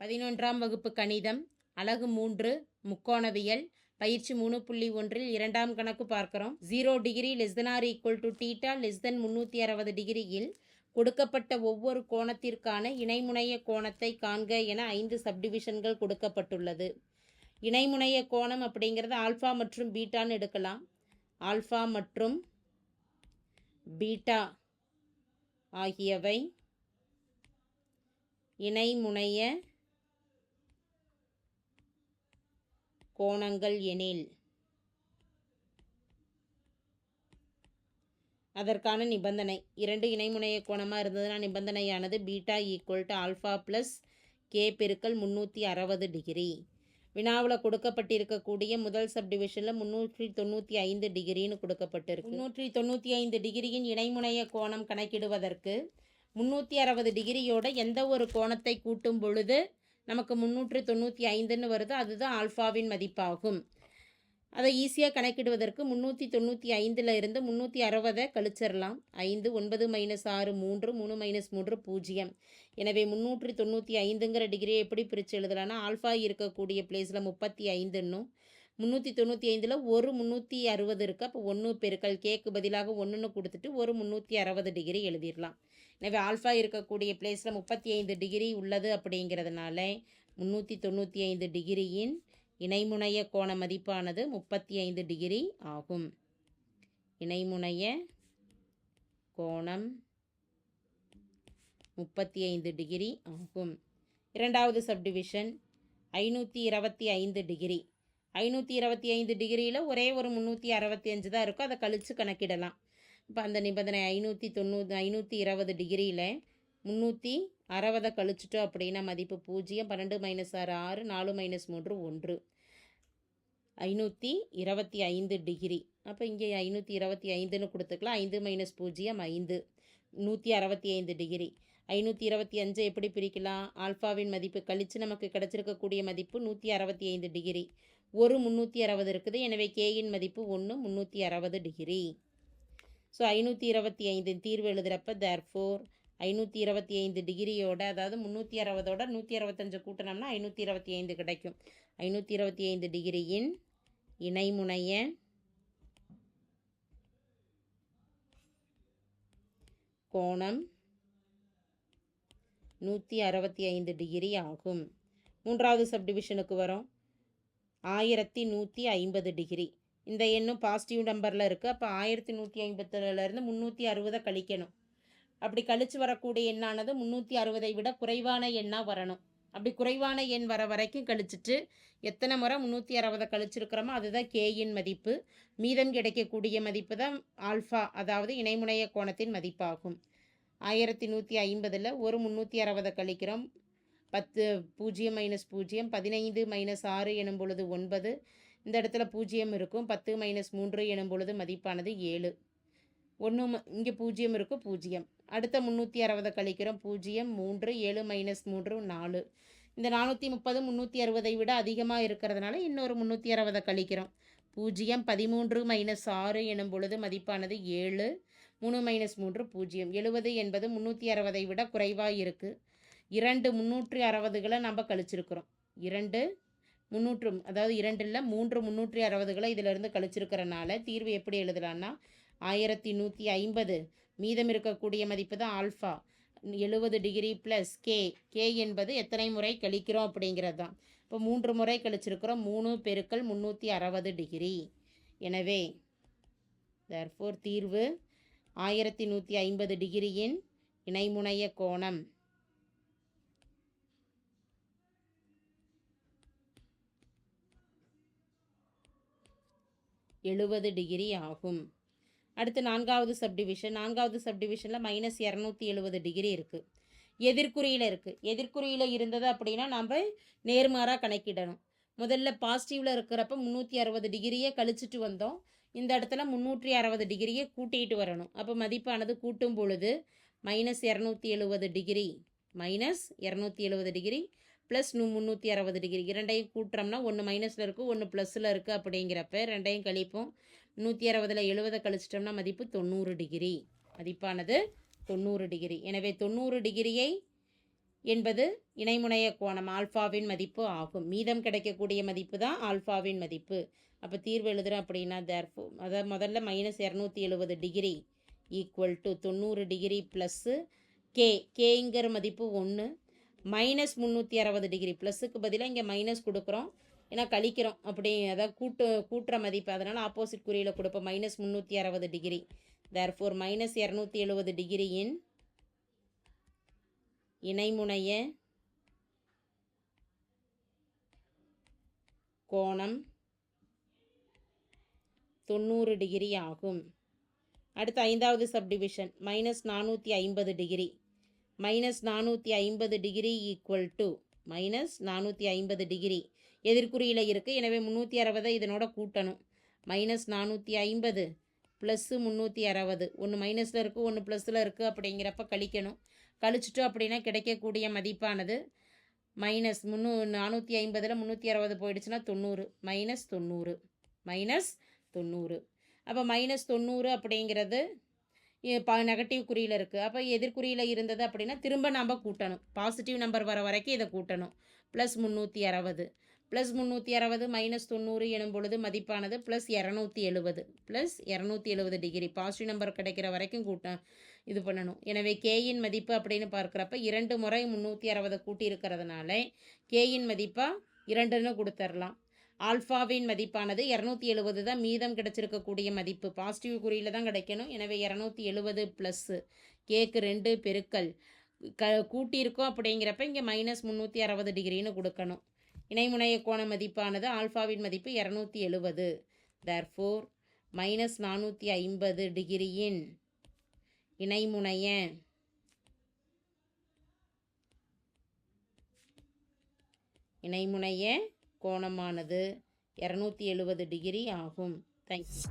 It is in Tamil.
பதினொன்றாம் வகுப்பு கணிதம் அலகு மூன்று முக்கோணவியல் பயிற்சி மூணு புள்ளி ஒன்றில் இரண்டாம் கணக்கு பார்க்கிறோம். Zero degree less than or equal to theta less than முந்நூற்றி அறுபது டிகிரியில் கொடுக்கப்பட்ட ஒவ்வொரு கோணத்திற்கான இணைமுனைய கோணத்தை காண்க என ஐந்து சப்டிவிஷன்கள் கொடுக்கப்பட்டுள்ளது. இணைமுனைய கோணம் அப்படிங்கிறது ஆல்ஃபா மற்றும் பீட்டான்னு எடுக்கலாம். ஆல்ஃபா மற்றும் பீட்டா ஆகியவை இணைமுனைய கோணங்கள் எனில். அதற்கான நிபந்தனை. இரண்டு இணைமுனைய கோணமாக இருந்ததுன்னா நிபந்தனையானது beta equal to alpha plus K பெருக்கல் முந்நூற்றி அறுபது டிகிரி. வினாவில் கொடுக்கப்பட்டிருக்கக்கூடிய முதல் சப்டிவிஷனில் முந்நூற்றி தொண்ணூற்றி ஐந்து டிகிரின்னு கொடுக்கப்பட்டிருக்கு. முந்நூற்றி தொண்ணூற்றி ஐந்து டிகிரியின் இணைமுனைய கோணம் கணக்கிடுவதற்கு முந்நூற்றி அறுபது டிகிரியோட எந்த ஒரு கோணத்தை கூட்டும் பொழுது நமக்கு முந்நூற்று தொண்ணூற்றி ஐந்துன்னு வருது. அதுதான் ஆல்ஃபாவின் மதிப்பாகும். அதை ஈஸியாக கணக்கிடுவதற்கு முந்நூற்றி தொண்ணூற்றி ஐந்தில் இருந்து முந்நூற்றி அறுபதை கழிச்சிடலாம். ஐந்து ஒன்பது மைனஸ் ஆறு மூன்று மூணு மைனஸ் மூன்று பூஜ்ஜியம். எனவே முந்நூற்றி தொண்ணூற்றி ஐந்துங்கிற டிகிரியை எப்படி பிரித்து எழுதலாம்னா ஆல்ஃபா இருக்கக்கூடிய பிளேஸில் முப்பத்தி ஐந்துன்னும் முந்நூற்றி தொண்ணூற்றி ஐந்தில் ஒரு முந்நூற்றி அறுபது இருக்குது அப்போ ஒன்று பெருக்கல் கேக்கு பதிலாக ஒன்றுன்னு கொடுத்துட்டு ஒரு முந்நூற்றி அறுபது டிகிரி எழுதிடலாம். எனவே ஆல்ஃபா இருக்கக்கூடிய பிளேஸில் முப்பத்தி ஐந்து டிகிரி உள்ளது அப்படிங்கிறதுனால முந்நூற்றி தொண்ணூற்றி ஐந்து டிகிரியின் இணைமுனைய கோண மதிப்பானது முப்பத்தி ஐந்து டிகிரி ஆகும். இணைமுனைய கோணம் முப்பத்தி ஐந்து டிகிரி ஆகும். இரண்டாவது சப்டிவிஷன் ஐநூற்றி இருபத்தி ஐந்து டிகிரி. ஐநூற்றி இருபத்தி ஐந்து டிகிரியில் ஒரே ஒரு முந்நூற்றி அறுபத்தி அஞ்சு தான் இருக்கும் அதை கழித்து கணக்கிடலாம். இப்போ அந்த நிபந்தனை ஐநூற்றி தொண்ணூறு ஐநூற்றி இருபது டிகிரியில் முந்நூற்றி அறுபதை கழிச்சிட்டோம் அப்படின்னா மதிப்பு பூஜ்ஜியம் பன்னெண்டு மைனஸ் ஆறு ஆறு நாலு மைனஸ் மூன்று ஒன்று. ஐநூற்றி இருபத்தி ஐந்து டிகிரி. அப்போ இங்கே ஐநூற்றி இருபத்தி ஐந்துன்னு கொடுத்துக்கலாம். ஐந்து மைனஸ் பூஜ்ஜியம் ஐந்து. நூற்றி அறுபத்தி ஐந்து டிகிரி. ஐநூற்றி இருபத்தி அஞ்சு எப்படி பிரிக்கலாம்? ஆல்ஃபாவின் மதிப்பு கழித்து நமக்கு கிடச்சிருக்கக்கூடிய மதிப்பு நூற்றி அறுபத்தி ஐந்து டிகிரி. ஒரு முந்நூற்றி அறுபது இருக்குது. எனவே கேயின் மதிப்பு ஒன்று முந்நூற்றி அறுபது டிகிரி ஸோ ஐநூற்றி இருபத்தி ஐந்தின் தீர்வு எழுதுகிறப்ப தேர்ஃபோர் ஐநூற்றி இருபத்தி ஐந்து டிகிரியோட அதாவது முந்நூற்றி அறுபதோட நூற்றி அறுபத்தஞ்சு கூட்டினோம்னா ஐநூற்றி இருபத்தி ஐந்து கிடைக்கும். ஐநூற்றி இருபத்தி ஐந்து டிகிரியின் இணைமுனைய கோணம் நூற்றி அறுபத்தி ஐந்து டிகிரி ஆகும். மூன்றாவது சப்டிவிஷனுக்கு வரும். ஆயிரத்தி நூற்றி ஐம்பது டிகிரி. இந்த எண்ணும் பாசிட்டிவ் நம்பரில் இருக்குது அப்போ ஆயிரத்தி நூற்றி ஐம்பத்திலேருந்து முந்நூற்றி அறுபதை கழிக்கணும். அப்படி கழித்து வரக்கூடிய எண்ணானது முந்நூற்றி அறுபதை விட குறைவான எண்ணாக வரணும். அப்படி குறைவான எண் வர வரைக்கும் கழிச்சிட்டு எத்தனை முறை முந்நூற்றி அறுபதை கழிச்சிருக்கிறோமோ அதுதான் கேயின் மதிப்பு. மீதம் கிடைக்கக்கூடிய மதிப்பு தான் ஆல்ஃபா அதாவது இணைமுனைய கோணத்தின் மதிப்பாகும். ஆயிரத்தி நூற்றி ஐம்பதில் ஒரு முந்நூற்றி அறுபதை கழிக்கிறோம். பத்து பூஜ்ஜியம் மைனஸ் பூஜ்ஜியம் பதினைந்து மைனஸ் ஆறு எனும் பொழுது ஒன்பது. இந்த இடத்துல பூஜ்ஜியம் இருக்கும். பத்து மைனஸ் மூன்று எனும் பொழுது மதிப்பானது ஏழு. ஒன்று இங்கே பூஜ்ஜியம் இருக்கும் பூஜ்ஜியம். அடுத்த முந்நூற்றி அறுபதை கழிக்கிறோம். பூஜ்ஜியம் மூன்று ஏழு மைனஸ் மூன்று நாலு. இந்த நானூற்றி முப்பது முந்நூற்றி அறுபதை விட அதிகமாக இருக்கிறதுனால இன்னொரு முந்நூற்றி அறுபதை கழிக்கிறோம். பூஜ்ஜியம் பதிமூன்று மைனஸ் ஆறு எனும் பொழுது மதிப்பானது ஏழு. மூணு மைனஸ் மூன்று பூஜ்ஜியம். எழுபது என்பது முந்நூற்றி அறுபதை விட குறைவாக இருக்குது இரண்டு முந்நூற்றி அறுபதுகளை நம்ம கழிச்சிருக்கிறோம். இரண்டு முந்நூற்று அதாவது இரண்டு இல்லை மூன்று முந்நூற்றி அறுபதுகளை இதிலிருந்து கழிச்சிருக்கிறனால தீர்வு எப்படி எழுதலான்னா ஆயிரத்தி நூற்றி ஐம்பது மீதம் இருக்கக்கூடிய மதிப்பு தான் ஆல்ஃபா. எழுபது டிகிரி ப்ளஸ் கே கே என்பது எத்தனை முறை கழிக்கிறோம் அப்படிங்கிறது தான். இப்போ மூன்று முறை கழிச்சிருக்கிறோம் மூணு பெருக்கள் முந்நூற்றி அறுபது டிகிரி. எனவே தர்ஃபோர் தீர்வு ஆயிரத்தி நூற்றி ஐம்பது டிகிரியின் இணைமுனைய கோணம். எழுபது டிகிரி ஆகும். அடுத்து நான்காவது சப்டிவிஷன் நான்காவது சப்டிவிஷனில் மைனஸ் இரநூத்தி எழுபது டிகிரி இருக்குது எதிர்குறியில் இருக்குது எதிர்குறியில் இருந்தது அப்படின்னா நம்ம நேர்மாறாக கணக்கிடணும். முதல்ல பாசிட்டிவில் இருக்கிறப்ப முந்நூற்றி அறுபது டிகிரியே கழிச்சிட்டு வந்தோம். இந்த இடத்துல முந்நூற்றி அறுபது டிகிரியை கூட்டிகிட்டு வரணும். அப்போ மதிப்பானது கூட்டும் பொழுது மைனஸ் இரநூத்தி எழுபது டிகிரி மைனஸ் இரநூத்தி எழுபது டிகிரி ப்ளஸ் நூ முந்நூற்றி அறுபது டிகிரி இரண்டையும் கூட்டுறோம்னா ஒன்று மைனஸில் இருக்குது ஒன்று ப்ளஸில் இருக்குது அப்படிங்கிறப்ப ரெண்டையும் கழிப்போம். நூற்றி அறுபதில் எழுபதை கழிச்சிட்டோம்னா மதிப்பு தொண்ணூறு டிகிரி மதிப்பானது தொண்ணூறு டிகிரி எனவே தொண்ணூறு டிகிரியை என்பது இணைமுனைய கோணம் ஆல்ஃபாவின் மதிப்பு ஆகும். மீதம் கிடைக்கக்கூடிய மதிப்பு தான் ஆல்ஃபாவின் மதிப்பு. அப்போ தீர்வு எழுதுகிறோம் அப்படின்னா தேர்ஃபோ அதாவது முதல்ல மைனஸ் இரநூத்தி எழுபது டிகிரி ஈக்குவல் டு தொண்ணூறு டிகிரி ப்ளஸ்ஸு கே கேங்கிற மதிப்பு ஒன்று மைனஸ் முந்நூற்றி அறுபது டிகிரி ப்ளஸ்ஸுக்கு பதிலாக இங்கே மைனஸ் கொடுக்குறோம். ஏன்னா கழிக்கிறோம். அப்படி அதாவது கூட்டு கூட்டுற மதிப்பு. அதனால் ஆப்போசிட் குறியில் கொடுப்போம். மைனஸ் முந்நூற்றி அறுபது டிகிரி தேர்ஃபோர் மைனஸ் இரநூத்தி எழுபது டிகிரியின் இணைமுனைய கோணம் தொண்ணூறு டிகிரி ஆகும். அடுத்து ஐந்தாவது சப்டிவிஷன் மைனஸ் நானூற்றி ஐம்பது டிகிரி மைனஸ் நானூற்றி ஐம்பது டிகிரி ஈக்குவல் டு மைனஸ் நானூற்றி ஐம்பது டிகிரி எதிர்குறியில் இருக்குது எனவே முந்நூற்றி அறுபதை இதனோட கூட்டணும். மைனஸ் நானூற்றி ஐம்பது ப்ளஸ்ஸு முந்நூற்றி அறுபது. ஒன்று மைனஸில் இருக்குது ஒன்று ப்ளஸில் இருக்குது அப்படிங்கிறப்ப கழிக்கணும். கழிச்சிட்டோம் அப்படின்னா கிடைக்கக்கூடிய மதிப்பானது மைனஸ் முந்நூ நானூற்றி ஐம்பதில் முந்நூற்றி அறுபது போயிடுச்சுன்னா தொண்ணூறு. மைனஸ் தொண்ணூறு. மைனஸ் தொண்ணூறு. அப்போ மைனஸ் தொண்ணூறு அப்படிங்கிறது நெகட்டிவ் குறியில் இருக்குது அப்போ எதிர்குறியில் இருந்தது அப்படின்னா திரும்ப நம்ம கூட்டணும். பாசிட்டிவ் நம்பர் வர வரைக்கும் இதை கூட்டணும். ப்ளஸ் முந்நூற்றி அறுபது. ப்ளஸ் முந்நூற்றி அறுபது மைனஸ் தொண்ணூறு எனும் பொழுது மதிப்பானது ப்ளஸ் இரநூத்தி எழுபது. ப்ளஸ் இரநூத்தி எழுபது டிகிரி பாசிட்டிவ் நம்பர் கிடைக்கிற வரைக்கும் கூட்டம் இது பண்ணணும். எனவே கேயின் மதிப்பு அப்படின்னு பார்க்குறப்ப இரண்டு முறை முந்நூற்றி அறுபதை கூட்டி இருக்கிறதுனால கேயின் மதிப்பாக இரண்டுன்னு கொடுத்துர்லாம். ஆல்ஃபாவின் மதிப்பானது இரநூத்தி எழுபது தான் மீதம் கிடச்சிருக்கக்கூடிய மதிப்பு. பாசிட்டிவ் குறியில் தான் கிடைக்கணும். எனவே இரநூத்தி எழுபது ப்ளஸ்ஸு கேக்கு ரெண்டு பெருக்கல். க கூட்டியிருக்கோம் அப்படிங்கிறப்ப இங்கே மைனஸ் முந்நூற்றி அறுபது டிகிரின்னு கொடுக்கணும். இணைமுனைய கோண மதிப்பானது ஆல்ஃபாவின் மதிப்பு இரநூத்தி எழுபது தர்ஃபோர் மைனஸ் நானூற்றி ஐம்பது டிகிரியின் இணைமுனைய இணைமுனைய கோணமானது. இரநூத்தி எழுபது டிகிரி ஆகும். தேங்க்ஸ்